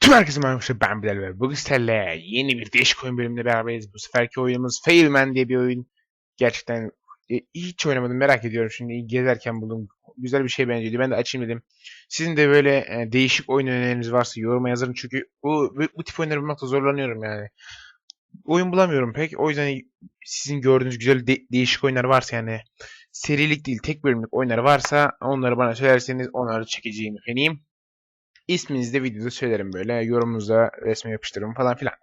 Tüm herkese merhaba ben Bilal ve bugün sizlerle yeni bir değişik oyun bölümünde beraberiz. Bu seferki oyunumuz Failman diye bir oyun. Gerçekten e, hiç oynamadım merak ediyorum şimdi gezerken buldum. Güzel bir şey benziyordu ben de açayım dedim. Sizin de böyle e, değişik oyun önerileriniz varsa yoruma yazın çünkü bu, bu, bu tip oyunları bulmakta zorlanıyorum yani. Oyun bulamıyorum pek o yüzden sizin gördüğünüz güzel de- değişik oyunlar varsa yani serilik değil tek bölümlük oyunlar varsa onları bana söylerseniz onları çekeceğim efendim. İsminizi de videoda söylerim böyle. Yorumunuza resme yapıştırırım falan filan.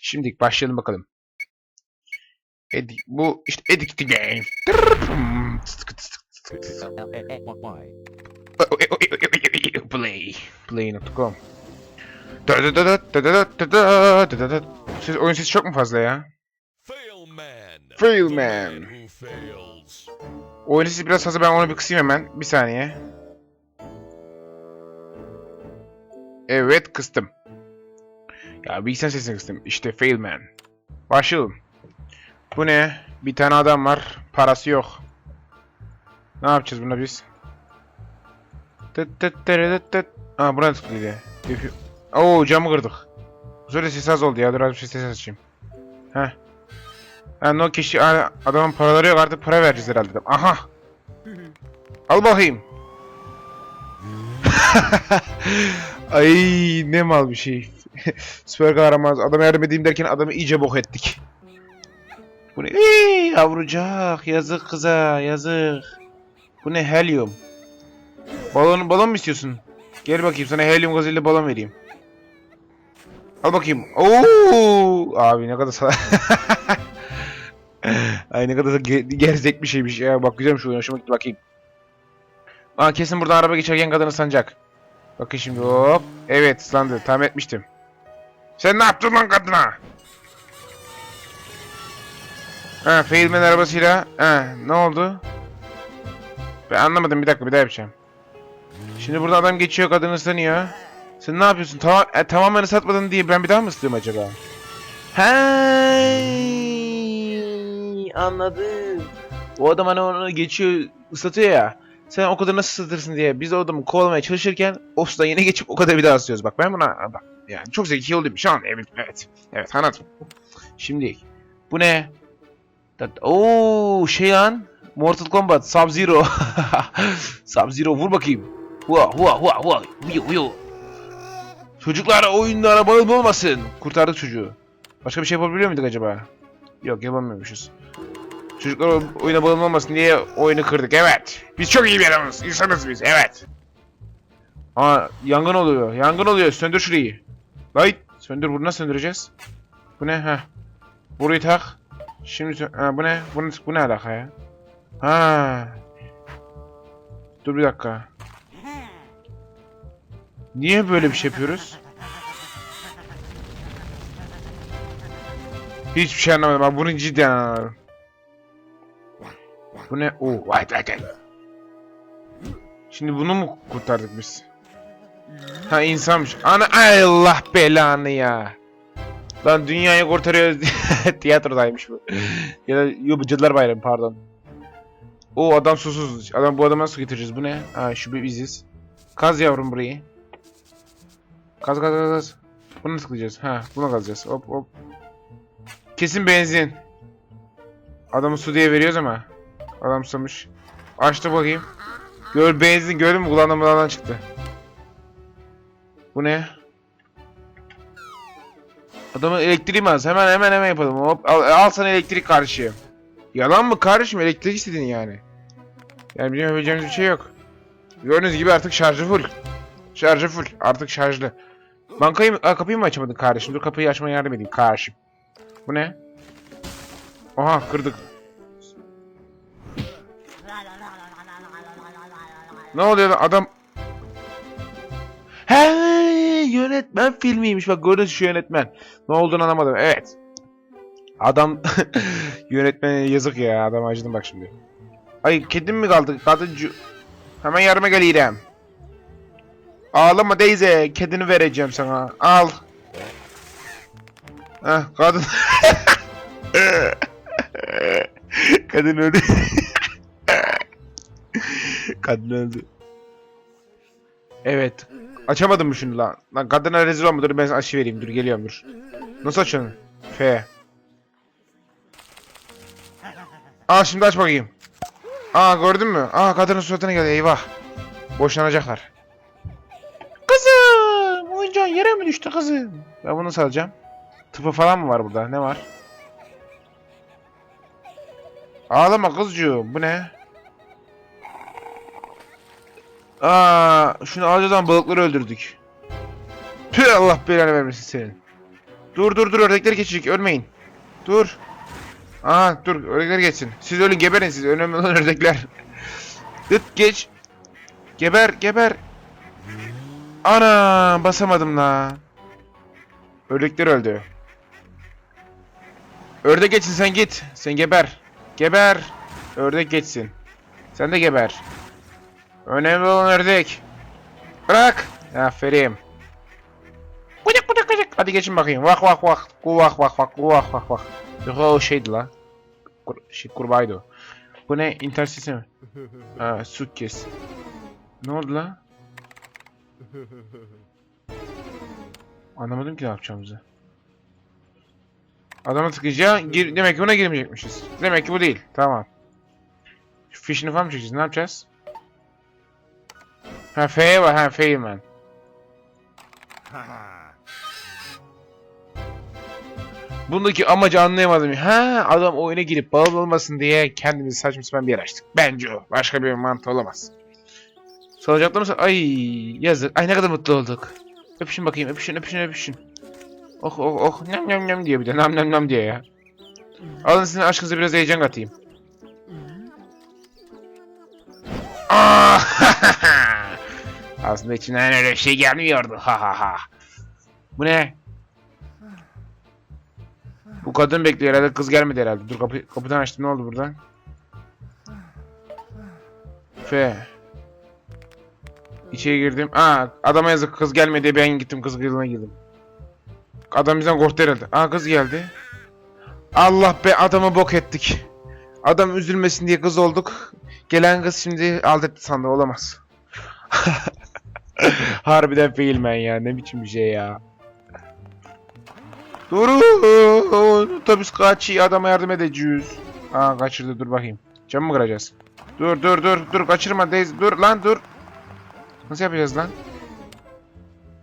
Şimdi başlayalım bakalım. Edik, bu işte the Game. Play. Play.com Siz oyun sesi çok mu fazla ya? Fail man. Fail man. Oyun sesi biraz fazla ben onu bir kısayım hemen. Bir saniye. Evet kıstım. Ya bilgisayar sesini kıstım. İşte Failman. Başlayalım. Bu ne? Bir tane adam var. Parası yok. Ne yapacağız buna biz? Tıt tıt tırı tıt tıt. Aa buna tıklıydı. Oo camı kırdık. Sefer ses az oldu ya. Dur az bir şey ses açayım. Heh. Ha no kişi adamın paraları yok artık para vereceğiz herhalde. Aha. Al bakayım. Ay ne mal bir şey. Süper kahraman adama yardım derken adamı iyice bok ettik. Bu ne? Ey, yavrucak yazık kıza yazık. Bu ne helyum? Balon balon mu istiyorsun? Gel bakayım sana helyum gazıyla balon vereyim. Al bakayım. Oo! Abi ne kadar salak. Ay ne kadar ge- gerzek bir şeymiş ya. Bak güzelmiş şu oyun. Hoşuma bakayım. Aa kesin buradan araba geçerken kadını sanacak. Bakın şimdi hop. Evet ıslandı. Tahmin etmiştim. Sen ne yaptın lan kadına? Ha Failman arabasıyla. Ha ne oldu? Ben anlamadım bir dakika bir daha yapacağım. Şimdi burada adam geçiyor kadını ıslanıyor. Sen ne yapıyorsun? Tamam, e, tamamen ıslatmadın diye ben bir daha mı ıslıyorum acaba? Hey, anladım. O adam hani onu geçiyor, ıslatıyor ya. Sen o kadar nasıl ıslatırsın diye biz o adamı kovalamaya çalışırken o sudan yine geçip o kadar bir daha ıslıyoruz. Bak ben buna bak yani çok zeki oldum şu an evet evet. Evet anladım. Şimdi bu ne? Oo şey lan Mortal Kombat Sub-Zero. Sub-Zero vur bakayım. Hua hua hua hua. Huyo huyo. Çocuklar oyunlara bağımlı Kurtardık çocuğu. Başka bir şey yapabiliyor muyduk acaba? Yok yapamıyormuşuz. Çocuklar oyuna bağımlı olmasın diye oyunu kırdık. Evet. Biz çok iyi bir adamız. İnsanız biz. Evet. Aa yangın oluyor. Yangın oluyor. Söndür şurayı. Light. Söndür. Bunu nasıl söndüreceğiz? Bu ne? Heh. Burayı tak. Şimdi ha, bu ne? Bu, ne- bu ne alaka ya? Ha. Dur bir dakika. Niye böyle bir şey yapıyoruz? Hiçbir şey anlamadım. Ben bunu cidden anlamadım. Bu ne? Oo, vay vay vay. Şimdi bunu mu kurtardık biz? Ha insanmış. Ana ay Allah belanı ya. Lan dünyayı kurtarıyoruz. Tiyatrodaymış bu. ya da yok bu Cadılar Bayramı pardon. O adam susuz. Adam bu adamı nasıl getireceğiz? Bu ne? Ha şu bir biziz. Kaz yavrum burayı. Kaz kaz kaz kaz. Bunu nasıl? Ha buna kazacağız. Hop hop. Kesin benzin. Adamı su diye veriyoruz ama. Adam susamış. Açtı bakayım. Gör benzin gördün mü? Kulağından çıktı. Bu ne? Adamın elektriği mi az? Hemen hemen hemen yapalım. Hop al, al sana elektrik karşı. Yalan mı kardeşim? Elektrik istedin yani. Yani bizim yapabileceğimiz bir şey yok. Gördüğünüz gibi artık şarjı full. Şarjı full. Artık şarjlı. Bankayı mı? Aa, kapıyı mı açamadın kardeşim? Dur kapıyı açmaya yardım edeyim kardeşim. Bu ne? Oha kırdık. Ne oluyor lan adam? He yönetmen filmiymiş bak gördünüz şu yönetmen. Ne olduğunu anlamadım. Evet. Adam yönetmene yazık ya adam acıdım bak şimdi. Ay kedim mi kaldı? Kadıncı. Hemen yardıma gel İrem. Ağlama Deyze. Kedini vereceğim sana. Al. Heh kadın. Kadın öldü. Kadın öldü. Evet. Açamadım mı şunu lan? Lan kadına rezil olma dur ben sana aşı vereyim dur geliyorum dur. Nasıl açıyorsun? F. Aa şimdi aç bakayım. Aa gördün mü? Aa kadının suratına geldi eyvah. Boşanacaklar. Kızım! Oyuncağın yere mi düştü kızım? Ben bunu salacağım. Tıpı falan mı var burada? Ne var? Ağlama kızcığım. Bu ne? Aa, şunu ama balıkları öldürdük. Tüh Allah belanı vermesin senin. Dur dur dur ördekler geçecek ölmeyin. Dur. Aha dur ördekler geçsin. Siz ölün geberin siz önemli olan ördekler. Dıt geç. Geber geber. Ana basamadım la. Ördekler öldü. Ördek geçsin sen git. Sen geber. Geber. Ördek geçsin. Sen de geber. Önemli olan ördek. Bırak. Aferin. Kucak kucak kucak. Hadi geçin bakayım. Vak vak vak. Ku vak vak vak. Ku vak vak vak. Yok o şeydi la. Kur şey kurbağaydı o. Bu ne? İnternet sitesi mi? Ha su kes. Ne oldu la? Anlamadım ki ne yapacağımızı. Adama tıklayınca gir demek ki buna girmeyecekmişiz. Demek ki bu değil. Tamam. Şu fişini falan mı çekeceğiz? Ne yapacağız? Ha F'ye var. Ha F'yim ben. Bundaki amacı anlayamadım. Ha adam oyuna girip bağlı olmasın diye kendimizi saçma sapan bir yer açtık. Bence o. Başka bir mantığı olamaz. Salacaklar mısın? Ay yazık. Ay ne kadar mutlu olduk. Öpüşün bakayım. Öpüşün öpüşün öpüşün. Oh oh oh. Nam nam nam diye bir de. Nam nam nam diye ya. Alın sizin aşkınıza biraz heyecan katayım. Ah! Aslında içinden öyle bir şey gelmiyordu. Ha ha ha. Bu ne? Bu kadın bekliyor herhalde kız gelmedi herhalde. Dur kapı, kapıdan açtım ne oldu buradan? F. İçeri girdim. Aa adama yazık kız gelmedi ben gittim kız kılığına girdim. Adam bizden korktu herhalde. Aa kız geldi. Allah be adamı bok ettik. Adam üzülmesin diye kız olduk. Gelen kız şimdi aldattı sandı olamaz. Harbiden failman ya ne biçim bir şey ya. Durun otobüs kaçıyor adama yardım edeceğiz. Aa kaçırdı dur bakayım. Camı mı kıracağız? Dur dur dur dur kaçırma Daisy dur lan dur. Nasıl yapacağız lan?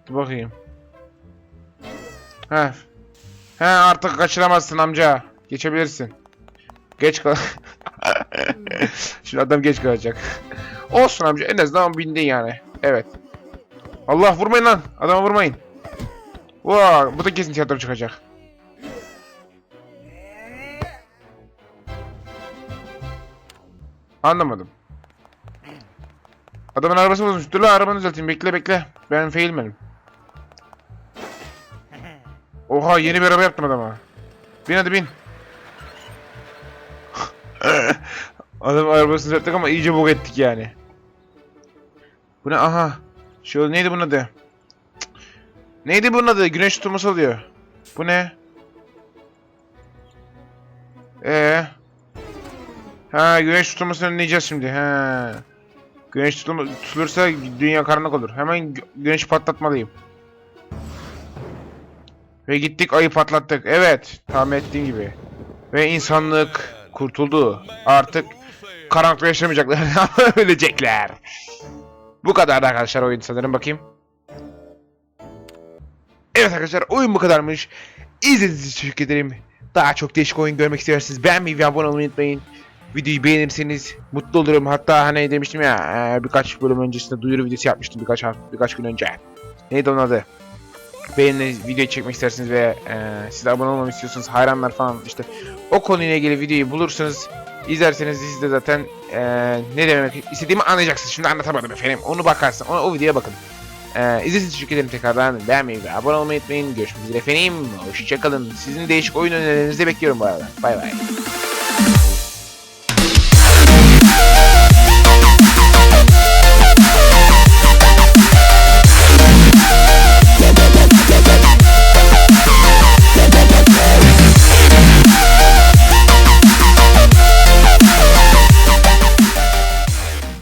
Dur bakayım. He. He artık kaçıramazsın amca. Geçebilirsin. Geç kal. Şimdi adam geç kalacak. Olsun amca en azından bindin yani. Evet. Allah vurmayın lan. Adama vurmayın. Vaa bu da kesin tiyatro çıkacak. Anlamadım. Adamın arabası bozulmuş. Dur lan arabanı düzelteyim. Bekle bekle. Ben failmenim. Oha yeni bir araba yaptım adama. Bin hadi bin. Adam arabasını düzelttik ama iyice bok ettik yani. Bu ne? Aha. Şöyle neydi bunun adı? Neydi bunun adı? Güneş tutulması oluyor. Bu ne? Ee. Ha güneş tutulmasını önleyeceğiz şimdi. Ha. Güneş tutulursa dünya karanlık olur. Hemen gü- güneşi patlatmalıyım. Ve gittik ayı patlattık. Evet. Tahmin ettiğim gibi. Ve insanlık kurtuldu. Artık karanlıkta yaşamayacaklar. Ölecekler. Bu kadar arkadaşlar oyun sanırım bakayım. Evet arkadaşlar oyun bu kadarmış. İzlediğiniz için teşekkür ederim. Daha çok değişik oyun görmek isterseniz beğenmeyi ve abone olmayı unutmayın. Videoyu beğenirseniz mutlu olurum. Hatta hani demiştim ya eee, birkaç bölüm öncesinde duyuru videosu yapmıştım birkaç birkaç gün önce. Neydi onun adı? Beğeniniz video çekmek isterseniz ve eee siz abone olmamı istiyorsanız hayranlar falan işte o konuyla ilgili videoyu bulursanız izlerseniz siz de zaten eee ne demek istediğimi anlayacaksınız. Şimdi anlatamadım efendim. Onu bakarsın. O, o videoya bakın. Eee izlediğiniz için teşekkür tekrardan. Beğenmeyi ve abone olmayı unutmayın. Görüşmek üzere efendim. Hoşçakalın. Sizin değişik oyun önerilerinizi de bekliyorum bu arada. Bay bay.